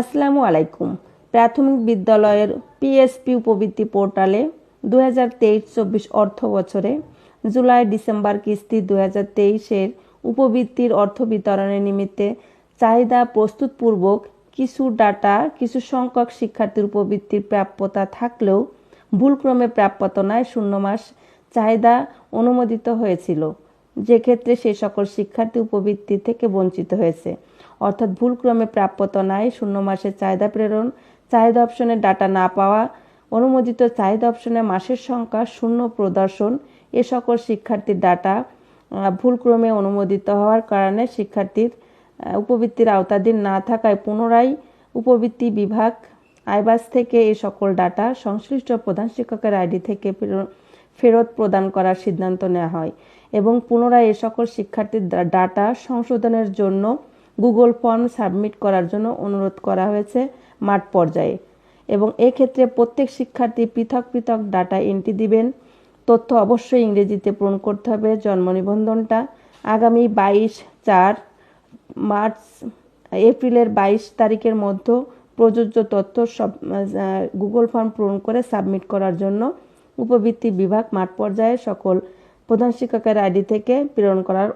আসসালামু আলাইকুম। প্রাথমিক বিদ্যালয়ের পিএসপি উপবৃত্তি পোর্টালে দু হাজার তেইশ চব্বিশ অর্থ বছরে জুলাই ডিসেম্বর কিস্তি দু হাজার তেইশের উপবৃত্তির অর্থ বিতরণের নিমিত্তে চাহিদা প্রস্তুতপূর্বক কিছু ডাটা, কিছু সংখ্যক শিক্ষার্থীর উপবৃত্তির প্রাপ্যতা থাকলেও ভুলক্রমে প্রাপ্যতা নয়, শূন্য মাস চাহিদা অনুমোদিত হয়েছিল। যে ক্ষেত্রে সকল শিক্ষার্থী উপবৃত্তি থেকে বঞ্চিত হয়েছে। অর্থাৎ ভুলক্রমে প্রাপ্যতা নাই শূন্য মাসের চাহিদা প্রেরণ, চাহিদা অপশনে ডাটা না পাওয়া, অনুমোদিত চাহিদা অপশনে মাসের সংখ্যা, শূন্য প্রদর্শন, এ সকল শিক্ষার্থীর ডাটা ভুলক্রমে অনুমোদিত হওয়ার কারণে শিক্ষার্থীর উপবৃত্তির আওতাধীন না থাকায় পুনরায় উপবৃত্তি বিভাগ, আইবাস থেকে এই সকল ডাটা সংশ্লিষ্ট প্রধান শিক্ষকের আইডি থেকে ফেরত প্রদান করার সিদ্ধান্ত নেওয়া হয়। এবং পুনরায় এ সকল শিক্ষার্থীর ডাটা সংশোধনের জন্য গুগল ফর্ম সাবমিট করার জন্য অনুরোধ করা হয়েছে মাঠ পর্যায়ে। এবং এক্ষেত্রে প্রত্যেক শিক্ষার্থী পৃথক পৃথক ডাটা এন্ট্রি দিবেন। তথ্য অবশ্যই ইংরেজিতে পূরণ করতে হবে, জন্ম নিবন্ধনটা। আগামী বাইশ চার মার্চ, এপ্রিলের বাইশ তারিখের মধ্যে প্রযোজ্য তথ্য সব গুগল ফর্ম পূরণ করে সাবমিট করার জন্য উপবৃত্তি বিভাগ মাঠ পর্যায়ে সকল প্রধান শিক্ষকের আইডি থেকে প্রেরণ করার